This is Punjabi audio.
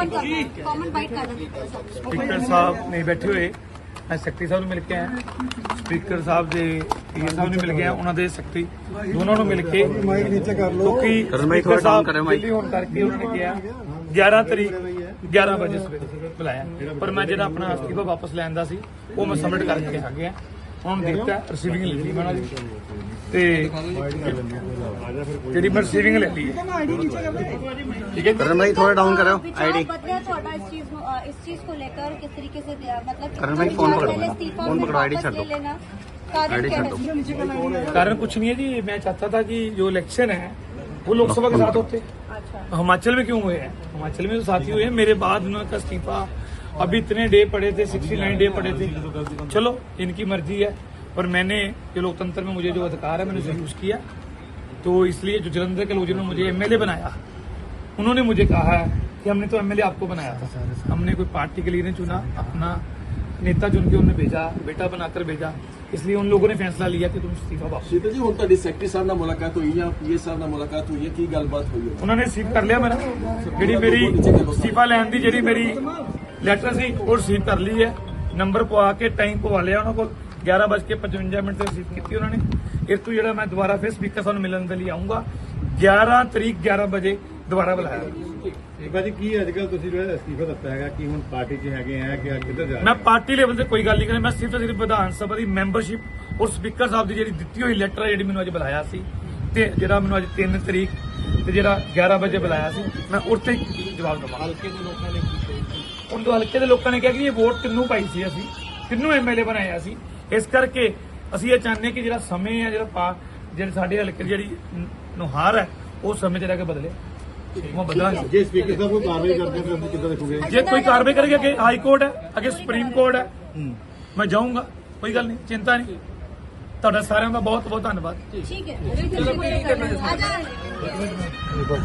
ਕਾਮਨ ਸਪੀਕਰ ਸਾਹਿਬ ਨੇ ਬੈਠੇ ਹੋਏ ਮੈਂ ਸੈਕਟਰੀ ਸਾਹਿਬ ਨੂੰ ਮਿਲ ਕੇ ਆਇਆ। ਸਪੀਕਰ ਸਾਹਿਬ ਦੇ ਪੀਏ ਸਾਹਿਬ ਨੂੰ ਮਿਲ ਗਿਆ ਉਹਨਾਂ ਦੇ ਸੈਕਟਰੀ ਦੋਨਾਂ ਨੂੰ ਮਿਲ ਕੇ। ਮਾਈਕ ਨੀਚੇ ਕਰ ਲਓ ਕਿਉਂਕਿ ਸਪੀਕਰ ਸਾਹਿਬ ਦਿੱਲੀ ਹੋਣ ਕਰਕੇ ਉਹਨਾਂ ਨੇ ਕਿਹਾ 11 ਤਰੀਕ 11 ਵਜੇ ਸਵੇਰੇ ਬੁਲਾਇਆ। ਪਰ ਮੈਂ ਜਿਹੜਾ ਆਪਣਾ ਅਸਤੀਫਾ ਵਾਪਸ ਲੈਣ ਦਾ ਸੀ ਉਹ ਮੈਂ ਸਬਮਿਟ ਕਰਕੇ ਆ ਗਿਆ। ਹੁਣ ਦਿੱਤਾ ਰਿਸੀਵਿੰਗ ਲੈ ਲਈ ਜੀ ਤੇ ਰਿਸੀਵਿੰਗ ਲੈ ਲਈ ਹੈ। कारण कुछ नहीं है जी मैं चाहता था कि जो इलेक्शन है वो लोकसभा के साथ होते अच्छा हिमाचल में क्यों हुए हैं हिमाचल में तो ही हुए हैं मेरे बाद उनका इस्तीफा अभी इतने डे पड़े थे 69 डे पड़े थे चलो इनकी मर्जी है पर मैंने जो लोकतंत्र में मुझे जो अधिकार है मैंने उसे यूज किया तो इसलिए जो जलंधर के लोग जिन्होंने मुझे एमएलए बनाया उन्होंने मुझे कहा है कि हमने तो एमएलए आपको बनाया था हमने कोई पार्टी के लिए नहीं चुना अपना नेता चुन के उन्हें भेजा बेटा बनाकर भेजा इसलिए उन लोगों ने फैसला लिया कि तुम इस्तीफा वापस ਸ਼ੀਤਲ ਜੀ ਹੁਣ ਤੁਹਾਡੀ ਸੈਕਟਰੀ ਸਾਹਿਬ ਨਾਲ ਮੁਲਾਕਾਤ ਹੋਈ ਜਾਂ ਪੀਏ ਸਾਹਿਬ ਨਾਲ ਮੁਲਾਕਾਤ ਹੋਈ ਹੈ ਕੀ ਗੱਲਬਾਤ ਹੋਈ ਹੈ ਉਹਨਾਂ ਨੇ ਰਿਸੀਵ ਕਰ ਲਿਆ ਮੇਰਾ ਜਿਹੜੀ ਮੇਰੀ ਅਸਤੀਫਾ ਲੈਣ ਦੀ ਜਿਹੜੀ ਮੇਰੀ ਲੈਟਰ ਸੀ ਉਹ ਰਿਸੀਵ ਕਰ ਲਈ ਹੈ। ਨੰਬਰ ਪਵਾ ਕੇ ਟਾਈਮ ਪਵਾ ਲਿਆ ਉਹਨਾਂ ਕੋਲ। 11:55 ਮਿੰਟ ਤੇ ਰਿਸੀਵ ਕੀਤੀ ਉਹਨਾਂ ਨੇ। ਇਸ ਤੋਂ ਜਿਹੜਾ ਮੈਂ ਦੁਬਾਰਾ ਫਿਰ ਸਪੀਕਰ ਸਾਹਿਬ ਨੂੰ ਮਿਲਣ ਦੇ ਲਈ ਆਉਂਗਾ 11 ਤਰੀਕ 11 ਵਜੇ ਦੁਬਾਰਾ ਬੁਲਾਇਆ। ਬਾਜੀ ਕੀ ਅੱਜ ਕੱਲ ਤੁਸੀਂ ਜਿਹੜਾ ਅਸਤੀਫਾ ਦਿੱਤਾ ਹੈਗਾ ਕਿ ਹੁਣ ਪਾਰਟੀ 'ਚ ਹੈਗੇ ਆ ਕਿ ਕਿੱਧਰ ਜਾ ਮੈਂ ਪਾਰਟੀ ਲੈਵਲ ਤੇ ਕੋਈ ਗੱਲ ਨਹੀਂ ਕਰਨੀ ਮੈਂ ਸਿਰਫ ਤੇ ਸਿਰਫ ਵਿਧਾਨ ਸਭਾ ਦੀ ਮੈਂਬਰਸ਼ਿਪ ਔਰ ਸਪੀਕਰ ਸਾਹਿਬ ਦੀ ਜਿਹੜੀ ਦਿੱਤੀ ਹੋਈ ਲੈਟਰ ਹੈ ਜਿਹੜੀ ਮੈਨੂੰ ਅੱਜ ਬੁਲਾਇਆ ਸੀ। ਤੇ ਜਿਹੜਾ ਮੈਨੂੰ ਅੱਜ 3 ਤਰੀਕ ਤੇ ਜਿਹੜਾ 11 ਵਜੇ ਬੁਲਾਇਆ ਸੀ ਮੈਂ ਉੱਥੇ ਹੀ ਜਵਾਬ ਦਵਾਂ ਹਲਕੇ ਦੇ ਲੋਕਾਂ ਨੇ ਹੁਣ ਤੋਂ ਹਲਕੇ ਦੇ ਲੋਕਾਂ ਨੇ ਕਿਹਾ ਕਿ ਇਹ ਵੋਟ ਤਿੰਨੋਂ ਪਾਈ ਸੀ ਅਸੀਂ? ਤਿੰਨੋਂ ਐਮਐਲਏ ਬਣਾਇਆ ਸੀ? ਇਸ ਕਰਕੇ ਅਸੀਂ ਇਹ ਚਾਹੁੰਦੇ ਕਿ ਜਿਹੜਾ ਸਮੇਂ ਹੈ ਜਿਹੜਾ ਪਾ ਜਿਹੜੇ ਸਾਡੇ ਹਲਕੇ ਜਿਹੜੀ ਨੁਹਾਰ ਹੈ ਉਹ ਸਮੇਂ ਤੇ ਲੱਗ ਕੇ ਬਦਲੇ। ਉਹ ਬਦਲਾਂਗੇ। ਜੇ ਸਪੀਕਰ ਸਾਹਿਬ ਕੋਈ ਕਾਰਵਾਈ ਕਰਦੇ ਤਾਂ ਅਸੀਂ ਕਿੱਦਾਂ ਦੇਖੋਗੇ? ਜੇ ਕੋਈ ਕਾਰਵਾਈ ਕਰੇ ਕਿ ਹਾਈ ਕੋਰਟ ਹੈ ਅੱਗੇ ਸੁਪਰੀਮ ਕੋਰਟ ਹੈ। ਮੈਂ ਜਾਊਂਗਾ ਕੋਈ ਗੱਲ ਨਹੀਂ ਚਿੰਤਾ ਨਹੀਂ। ਤੁਹਾਡਾ ਸਾਰਿਆਂ ਦਾ ਬਹੁਤ ਬਹੁਤ ਧੰਨਵਾਦ ਠੀਕ ਹੈ।